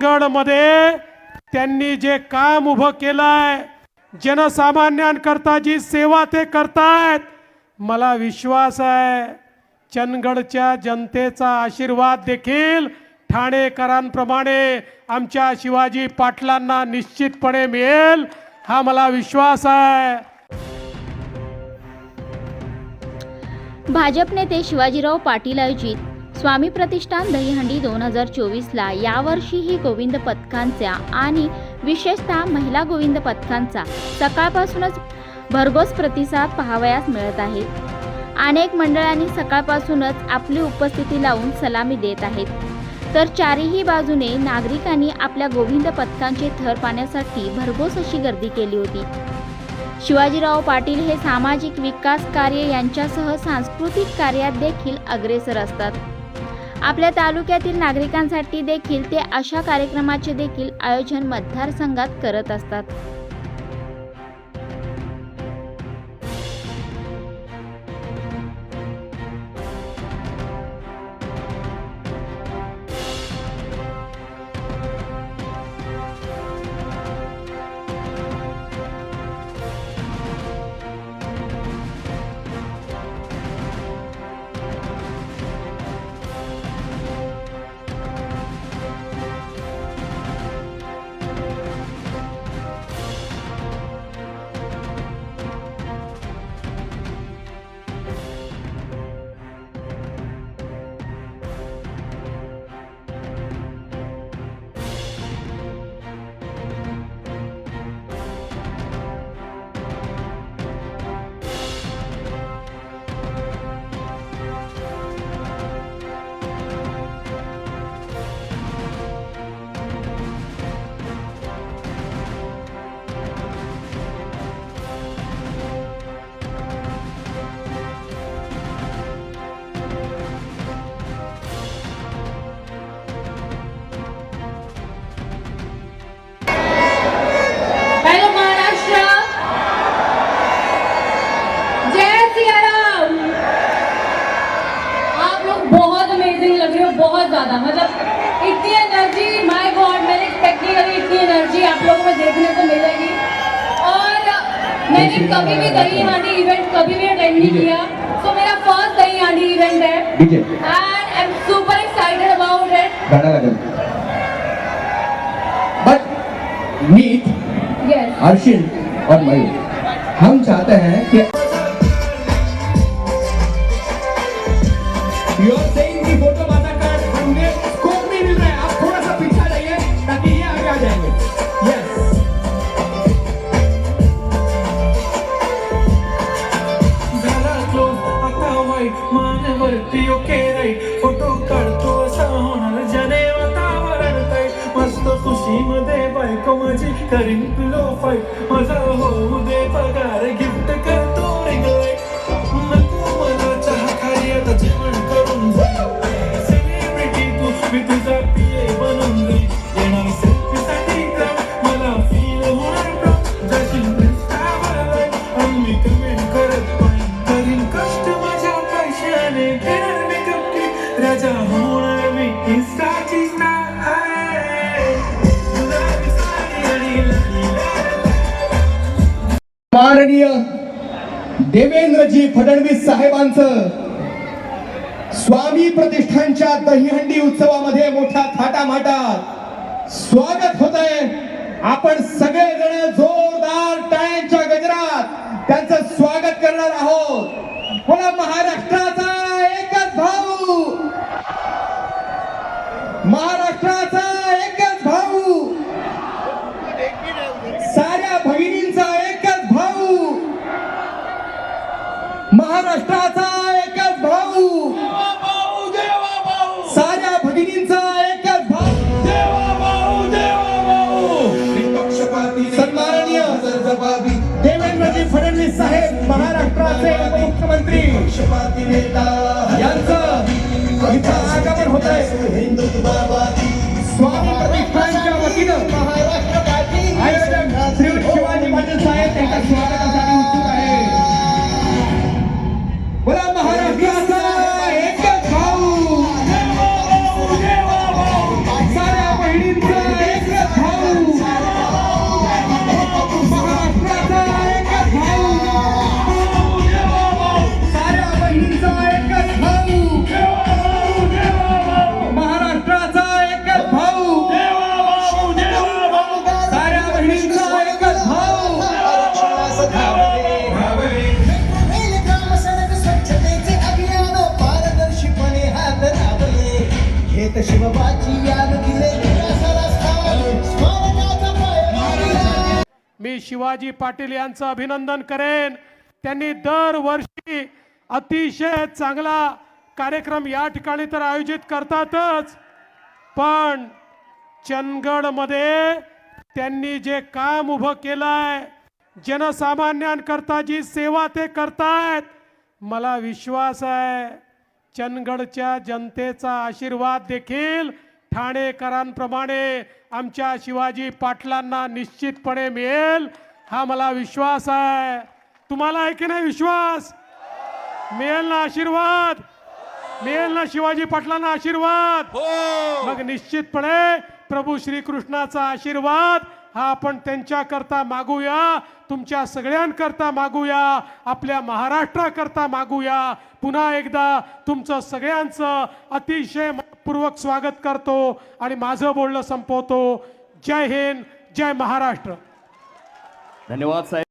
चंदगडमध्ये त्यांनी जे काम उभं केलंय जनसामान्यांकरता जी सेवा ते करतायत मला विश्वास आहे चंदगडच्या जनतेचा आशीर्वाद देखील ठाणेकरांप्रमाणे आमच्या शिवाजी पाटलांना निश्चितपणे मिळेल हा मला विश्वास आहे. भाजप नेते शिवाजीराव पाटील आयोजित स्वामी प्रतिष्ठान दहीहंडी दोन हजार चोवीसला यावर्षीही गोविंद पथकांचा आणि विशेषतः महिला गोविंद पथकांचा सकाळपासूनच भरघोस प्रतिसाद पाहावयास मिळत आहे. अनेक मंडळांनी सकाळपासूनच आपली उपस्थिती लावून सलामी देत आहेत. तर चारही बाजूने नागरिकांनी आपल्या गोविंद पथकांचे थर पाहण्यासाठी भरघोस अशी गर्दी केली होती. शिवाजीराव पाटील हे सामाजिक विकास कार्य यांच्यासह सांस्कृतिक कार्यात देखील अग्रेसर असतात. आपल्या तालुक्यातील नागरिकांसाठी देखील ते अशा कार्यक्रमाचे देखील आयोजन मतदारसंघात करत असतात. मैंने कभी भी दही हांडी इवेंट कभी भी अटेंड नहीं किया। सो मेरा फ़र्स्ट दही हांडी इवेंट है। And I am super excited about it गाना लगन बट अर्शिन और मयूर हम चाहते हैं कि यू आर आता वाईट मानवरती ओके राईट फोटो काढतो असा होणार ज्याने वातावरण ताई मस्त खुशीमध्ये बायको माझी करीन पिलो फाईट माझा होऊ दे पगार देवेंद्रजी फडणवीस साहेबांचं स्वामी प्रतिष्ठानच्या दहीहंडी उत्सवामध्ये मोठ्या थाटामाटात स्वागत होत आहे आपण सगळेजण जोरदार टाळ्यांच्या गजरात त्यांचं स्वागत करणार आहोत. मला महाराष्ट्राचा एकच भाऊ. महाराष्ट्र महाराष्ट्राचा एकच भाऊ. साऱ्या भगिनींचा एकच भाऊ. सन्माननीय देवेंद्रजी फडणवीस साहेब महाराष्ट्राचे उपमुख्यमंत्री. यांचं इथं आगमन होत आहे स्वामी प्रतिष्ठानच्या वतीनं आयोजन शिवबाची याद दिले मी शिवाजी पाटील यांचं अभिनंदन करेन. त्यांनी दरवर्षी अतिशय चांगला कार्यक्रम या ठिकाणी तर आयोजित करतातच. पण चंदगडमध्ये त्यांनी जे काम उभं केलंय जनसामान्यांकरता जी सेवा ते करतायत मला विश्वास आहे. चंदगडच्या जनतेचा आशीर्वाद देखील ठाणेकरांप्रमाणे आमच्या शिवाजी पाटलांना निश्चितपणे मिळेल. हा मला विश्वास आहे. तुम्हाला आहे की नाही विश्वास? मिळेल ना आशीर्वाद? मिळेल ना शिवाजी पाटलांना आशीर्वाद? मग निश्चितपणे प्रभू श्रीकृष्णाचा आशीर्वाद हा आपण त्यांच्याकरता मागूया तुमच्या सगळ्यांकरता मागूया आपल्या महाराष्ट्राकरता मागूया. पुन्हा एकदा तुमचं सगळ्यांचं अतिशय पूर्वक स्वागत करतो आणि माझं बोलणं संपवतो. जय हिंद जय महाराष्ट्र. धन्यवाद साहेब.